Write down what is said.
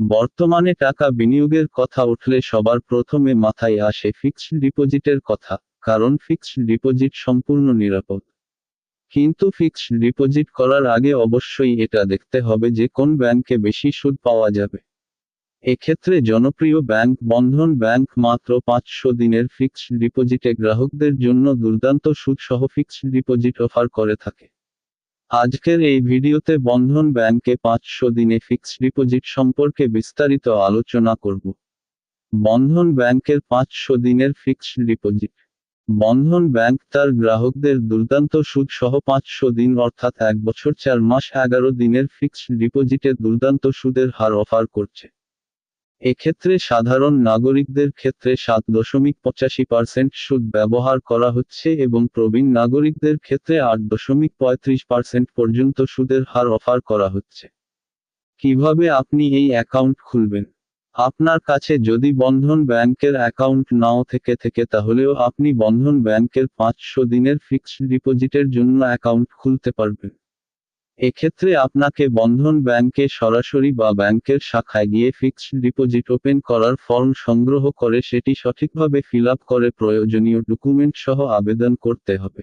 বর্তমানে টাকা বিনিয়োগের কথা উঠলে সবার প্রথমে মাথায় আসে ফিক্সড ডিপোজিটের কথা, কারণ ফিক্সড ডিপোজিট সম্পূর্ণ নিরাপদ। কিন্তু ফিক্সড ডিপোজিট করার আগে অবশ্যই এটা দেখতে হবে যে কোন ব্যাংকে বেশি সুদ পাওয়া যাবে। এক্ষেত্রে জনপ্রিয় ব্যাংক বন্ধন ব্যাংক মাত্র পাঁচশো দিনের ফিক্সড ডিপোজিটে গ্রাহকদের জন্য দুর্দান্ত সুদ সহ ফিক্সড ডিপোজিট অফার করে থাকে। আজকের এই ভিডিওতে বন্ধন ব্যাংকে পাঁচশো দিনে ফিক্সড ডিপোজিট সম্পর্কে বিস্তারিত আলোচনা করব। বন্ধন ব্যাংকের পাঁচশো দিনের ফিক্সড ডিপোজিট। বন্ধন ব্যাংক তার গ্রাহকদের দুর্দান্ত সুদ সহ পাঁচশো দিন অর্থাৎ এক বছর চার মাস এগারো দিনের ফিক্সড ডিপোজিটে দুর্দান্ত সুদের হার অফার করছে। এক্ষেত্রে সাধারণ নাগরিকদের ক্ষেত্রে সাত দশমিক পঁচাশি পার্সেন্ট সুদ ব্যবহার করা হচ্ছে এবং প্রবীণ নাগরিকদের ক্ষেত্রে আট দশমিক পঁয়ত্রিশ পার্সেন্ট পর্যন্ত সুদের হার অফার করা হচ্ছে। কীভাবে আপনি এই অ্যাকাউন্ট খুলবেন? আপনার কাছে যদি বন্ধন ব্যাংকের অ্যাকাউন্ট নাও থেকে থেকে তাহলেও আপনি বন্ধন ব্যাংকের পাঁচশো দিনের ফিক্সড ডিপোজিটের জন্য অ্যাকাউন্ট খুলতে পারবেন। এক্ষেত্রে আপনাকে বন্ধন ব্যাংকে সরাসরি বা ব্যাংকের শাখায় গিয়ে ফিক্সড ডিপোজিট ওপেন করার ফর্ম সংগ্রহ করে সেটি সঠিকভাবে ফিল করে প্রয়োজনীয় ডকুমেন্ট সহ আবেদন করতে হবে।